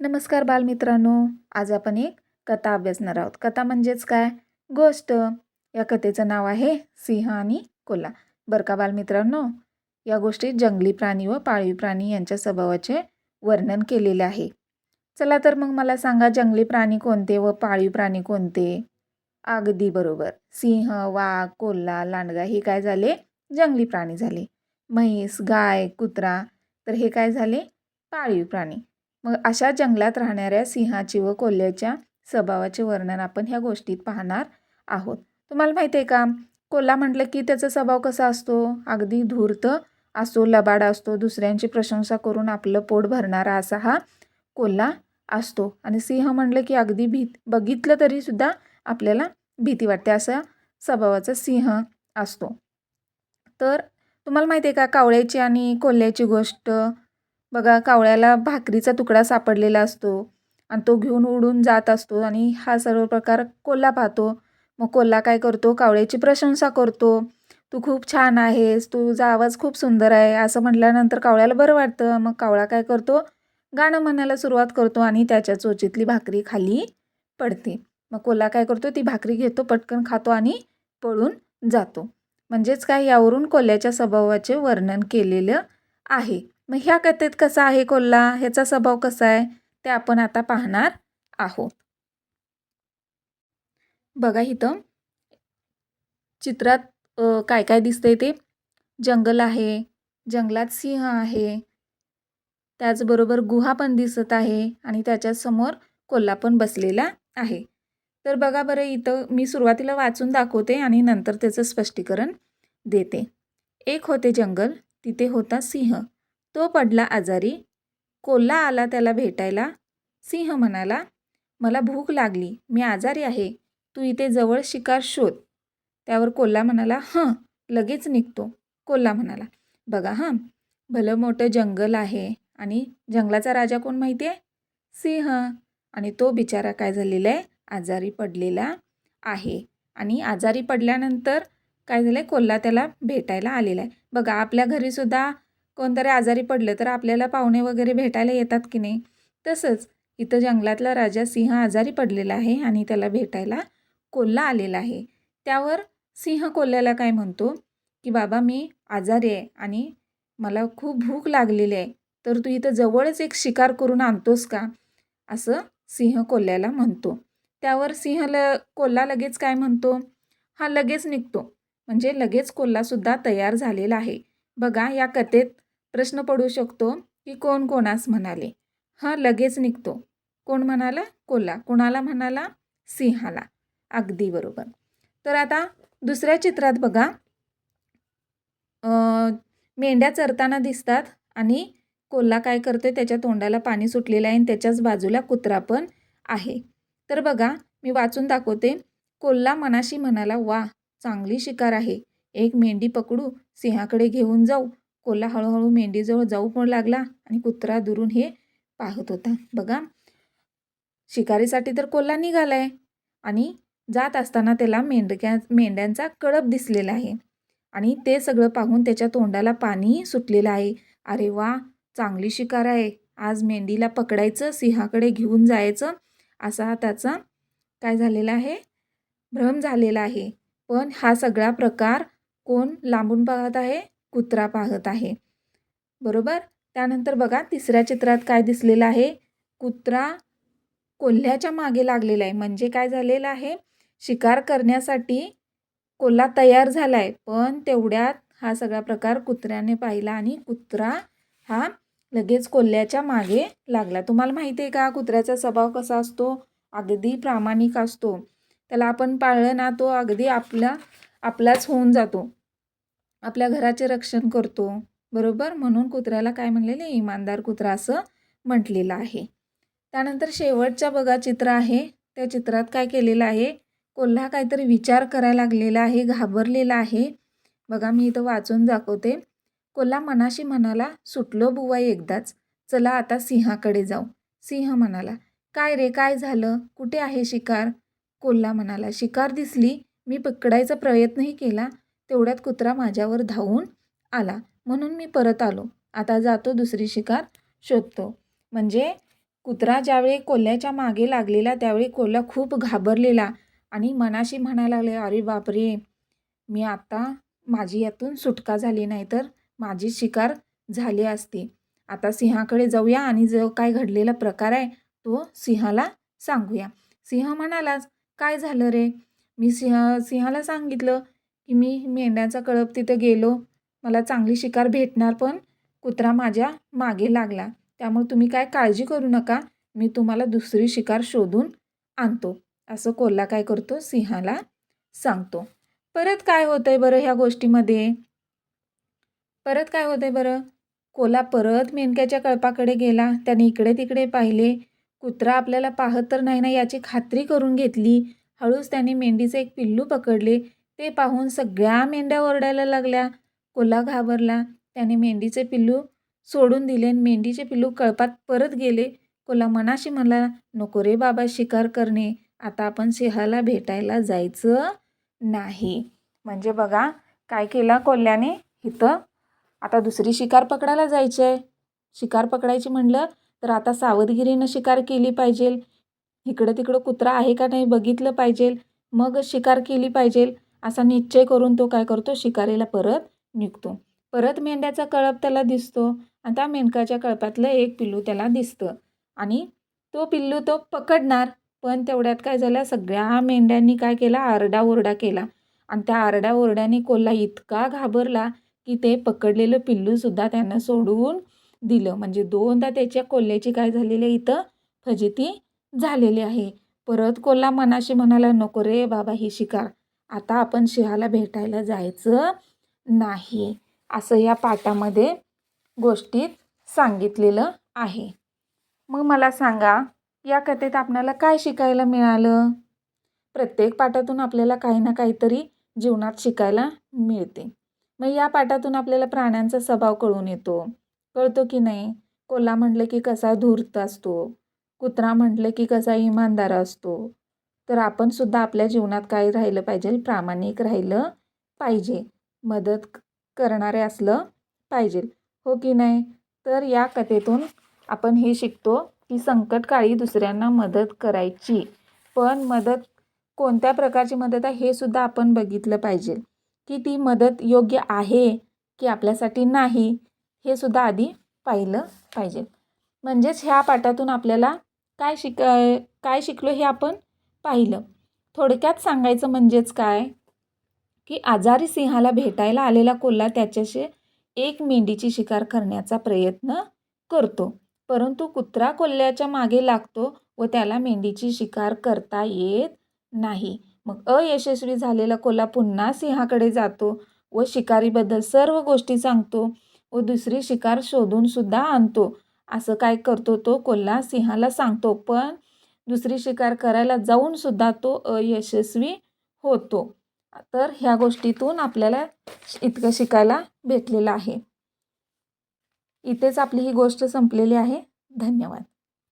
नमस्कार बालमित्रांनो. आज आपण एक कथा अभ्यासणार आहोत. कथा म्हणजेच काय? गोष्ट. या कथेचं नाव आहे सिंह आणि कोल्हा. बरं का बालमित्रांनो? या गोष्टीत जंगली प्राणी व पाळीव प्राणी यांच्या स्वभावाचे वर्णन केलेले आहे. चला तर मग मला सांगा जंगली प्राणी कोणते व पाळीव प्राणी कोणते? अगदी बरोबर. सिंह वाघ कोल्हा लांडगा हे काय झाले? जंगली प्राणी झाले. म्हैस गाय कुत्रा. तर हे काय झाले? पाळीव प्राणी. मग अशा जंगलात राहणाऱ्या सिंहाची व कोल्ह्याच्या स्वभावाचे वर्णन आपण ह्या गोष्टीत पाहणार आहोत. तुम्हाला माहिती आहे का? कोल्हा म्हटलं की त्याचा स्वभाव कसा असतो? अगदी धूर्त असतो लबाड असतो दुसऱ्यांची प्रशंसा करून आपलं पोट भरणारा असा हा कोल्हा असतो. आणि सिंह म्हटलं की अगदी भीत बघितलं तरीसुद्धा आपल्याला भीती वाटते. असा स्वभावाचा सिंह असतो. तर तुम्हाला माहिती आहे का? कावळ्याची आणि कोल्ह्याची गोष्ट बघा कावळ्याला भाकरीचा तुकडा सापडलेला असतो आणि तो घेऊन उडून जात असतो आणि हा सर्व प्रकार कोल्हा पाहतो. मग कोल्हा काय करतो? कावळ्याची प्रशंसा करतो. तू खूप छान आहेस तुझा आवाज खूप सुंदर आहे असं म्हटल्यानंतर कावळ्याला बरं वाटतं. मग कावळा काय करतो? गाणं म्हणायला सुरुवात करतो आणि त्याच्या चोचीतली भाकरी खाली पडते. मग कोल्हा काय करतो? ती भाकरी घेतो पटकन खातो आणि पळून जातो. म्हणजेच काय? यावरून कोल्ह्याच्या स्वभावाचे वर्णन केलेलं आहे. मग ह्या कथेत कसा आहे कोल्हा? ह्याचा स्वभाव कसा आहे? ते आपण आता पाहणार आहोत. बघा इथं. चित्रात काय काय दिसतंय ते? जंगल आहे जंगलात सिंह आहे. त्याचबरोबर गुहा पण दिसत आहे आणि त्याच्यासमोर कोल्हा पण बसलेला आहे. तर बघा बरं इथं मी सुरुवातीला वाचून दाखवते आणि नंतर त्याचं स्पष्टीकरण देते. एक होते जंगल तिथे होता सिंह. तो पडला आजारी. कोल्हा आला त्याला भेटायला. सिंह म्हणाला मला भूक लागली. मी आजारी आहे. तू इथे जवळ शिकार शोध. त्यावर कोल्हा म्हणाला हं. लगेच निघतो. कोल्हा म्हणाला बघा हां. भलं मोठं जंगल आहे आणि जंगलाचा राजा कोण माहिती आहे? सिंह आणि तो बिचारा काय झालेला आहे आजारी पडलेला आहे. आणि आजारी पडल्यानंतर काय झालं आहे कोल्हा त्याला भेटायला आलेला आहे. बघा आपल्या घरीसुद्धा कोणतरी आजारी पडलं तर आपल्याला पाहुणे वगैरे भेटायला येतात की नाही? तसंच इथं जंगलातला राजा सिंह आजारी पडलेला आहे आणि त्याला भेटायला कोल्हा आलेला आहे. त्यावर सिंह कोल्ह्याला काय म्हणतो? की बाबा मी आजारी आहे आणि मला खूप भूक लागलेली आहे. तर तू इथं जवळच एक शिकार करून आणतोस का? असं सिंह कोल्ह्याला म्हणतो. त्यावर सिंह ल कोल्हा लगेच काय म्हणतो? हा लगेच निघतो. म्हणजे लगेच कोल्हासुद्धा तयार झालेला आहे. बघा या कथेत प्रश्न पडू शकतो की कोण कोणास म्हणाले. हा लगेच निघतो. कोण म्हणाला? कोल्हा. कोणाला म्हणाला? सिंहाला. अगदी बरोबर. तर आता दुसऱ्या चित्रात बघा. मेंढ्या चरताना दिसतात आणि कोल्हा काय करतोय? त्याच्या तोंडाला पाणी सुटलेलं आहे आणि त्याच्याच बाजूला कुत्रा पण आहे. तर बघा मी वाचून दाखवते. कोल्हा मनाशी म्हणाला वा चांगली शिकार आहे. एक मेंढी पकडू सिंहाकडे घेऊन जाऊ. कोल्हा हळूहळू मेंढीजवळ जाऊ पण लागला आणि कुत्रा दुरून हे पाहत होता. बघा शिकारीसाठी तर कोल्हा निघालाय आणि जात असताना त्याला मेंढक्या मेंढ्यांचा कळप दिसलेला आहे आणि ते सगळं पाहून त्याच्या तोंडाला पाणी सुटलेलं आहे. अरे वा चांगली शिकार आहे. आज मेंढीला पकडायचं सिंहाकडे घेऊन जायचं असा त्याचा काय झालेला आहे? भ्रम झालेला आहे. पण हा सगळा प्रकार कोण लांबून पाहत आहे? कुत्रा पाहत आहे. बरोबर? त्यानंतर बघा तिसऱ्या चित्रात काय दिसलेलं आहे? कुत्रा कोल्ह्याच्या मागे लागलेला आहे. म्हणजे काय झालेलं आहे? शिकार करण्यासाठी कोल्हा तयार झाला आहे पण तेवढ्यात हा सगळा प्रकार कुत्र्याने पाहिला आणि कुत्रा हा लगेच कोल्ह्याच्या मागे लागला. तुम्हाला माहिती आहे का? कुत्र्याचा स्वभाव कसा असतो? अगदी प्रामाणिक असतो. त्याला आपण पाळलं ना तो अगदी आपला आपलाच होऊन जातो. आपल्या घराचे रक्षण करतो. बरोबर? म्हणून कुत्र्याला काय म्हणलेले? इमानदार कुत्रा असं म्हटलेलं आहे. त्यानंतर शेवटच्या बघा चित्र आहे. त्या चित्रात काय केलेलं आहे? कोल्हा काहीतरी विचार करायला लागलेला आहे घाबरलेला आहे. बघा मी इथं वाचून दाखवते. कोल्हा मनाशी म्हणाला सुटलो बुवा एकदाच. चला आता सिंहाकडे जाऊ. सिंह म्हणाला काय रे काय झालं? कुठे आहे शिकार? कोल्हा म्हणाला शिकार दिसली. मी पकडायचा प्रयत्नही केला. तेवढ्यात कुत्रा माझ्यावर धावून आला. म्हणून मी परत आलो. आता जातो दुसरी शिकार शोधतो. म्हणजे कुत्रा ज्यावेळी कोल्ह्याच्या मागे लागलेला त्यावेळी कोल्हा खूप घाबरलेला आणि मनाशी म्हणायला लागले अरे बापरे मी आता माझी यातून सुटका झाली नाही तर माझी शिकार झाली असती. आता सिंहाकडे जाऊया आणि जो काय घडलेला प्रकार आहे तो सिंहाला सांगूया. सिंह म्हणालाच काय झालं रे? मी सिंह सिंहाला सांगितलं की मी मेंढ्यांचा कळप तिथं गेलो. मला चांगली शिकार भेटणार पण कुत्रा माझ्या मागे लागला. त्यामुळे तुम्ही काय काळजी करू नका. मी तुम्हाला दुसरी शिकार शोधून आणतो. असं कोल्हा काय करतो सिंहाला सांगतो. परत काय होतंय बरं ह्या गोष्टीमध्ये? परत काय होतंय बरं? कोला परत मेंढक्याच्या कळपाकडे गेला. त्याने इकडे तिकडे पाहिले. कुत्रा आपल्याला पाहत तर नाही ना याची खात्री करून घेतली. हळूच त्याने मेंढीचे एक पिल्लू पकडले. ते पाहून सगळ्या मेंढ्या ओरडायला लागल्या. कोल्हा घाबरला. त्याने मेंढीचे पिल्लू सोडून दिले आणि मेंढीचे पिल्लू कळपात परत गेले. कोल्हा मनाशी म्हणला नको रे बाबा शिकार करणे. आता आपण सिंहाला भेटायला जायचं नाही. म्हणजे बघा काय केलं कोल्ह्याने इथं? आता दुसरी शिकार पकडायला जायची आहे शिकार पकडायची म्हणलं तर आता सावधगिरीनं शिकार केली पाहिजे इकडं तिकडं कुत्रा आहे का नाही बघितलं पाहिजे मग शिकार केली पाहिजे असा निश्चय करून तो काय करतो? शिकारीला परत निघतो. परत मेंढ्याचा कळप त्याला दिसतो. आणि त्या मेंढकाच्या कळपातलं एक पिल्लू त्याला दिसतं. आणि तो पिल्लू तो पकडणार पण तेवढ्यात काय झालं? सगळ्या मेंढ्यांनी काय केला? आरडाओरडा केला. आणि त्या आरडाओरड्याने कोल्हा इतका घाबरला की ते पकडलेलं पिल्लूसुद्धा त्यांना सोडून दिलं. म्हणजे दोनदा त्याच्या कोल्ह्याची काय झालेली आहे? इथं फजिती झालेली आहे. परत कोल्हा मनाशी म्हणाला नको रे बाबा ही शिकार. आता आपण शिहाला भेटायला जायचं नाही असं या पाठामध्ये गोष्टीत सांगितलेलं आहे. मग मला सांगा या कथेत आपल्याला काय शिकायला मिळालं? प्रत्येक पाठातून आपल्याला काही ना काहीतरी जीवनात शिकायला मिळते. मग या पाठातून आपल्याला प्राण्यांचा स्वभाव कळून येतो. कळतो की नाही? कोल्हा म्हटलं की कसा धूर्त असतो. कुत्रा म्हटलं की कसा इमानदार असतो. तर आपणसुद्धा आपल्या जीवनात काय राहिलं पाहिजे? प्रामाणिक राहिलं पाहिजे. मदत करणारे असलं पाहिजे. हो की नाही? तर या कथेतून आपण हे शिकतो की संकटकाळी दुसऱ्यांना मदत करायची. पण मदत कोणत्या प्रकारची मदत आहे हे सुद्धा आपण बघितलं पाहिजे. की ती मदत योग्य आहे की आपल्यासाठी नाही हे सुद्धा आधी पाहिलं पाहिजे. म्हणजेच ह्या पाठातून आपल्याला काय शिक काय शिकलो हे आपण पाहिलं. थोडक्यात सांगायचं म्हणजेच काय? की आजारी सिंहाला भेटायला आलेला कोल्हा त्याच्याशी एक मेंढीची शिकार करण्याचा प्रयत्न करतो. परंतु कुत्रा कोल्ह्याच्या मागे लागतो व त्याला मेंढीची शिकार करता येत नाही. मग अयशस्वी झालेला कोल्हा पुन्हा सिंहाकडे जातो व शिकारीबद्दल सर्व गोष्टी सांगतो व दुसरी शिकार शोधून सुद्धा आणतो. असं काय करतो तो कोल्हा सिंहाला सांगतो पण दुसरी शिकार करायला जाऊन सुद्धा तो अयशस्वी होतो. तर ह्या गोष्टीतून आपल्याला इतकं शिकायला भेटलेलं आहे. इथेच आपली ही गोष्ट संपलेली आहे. धन्यवाद.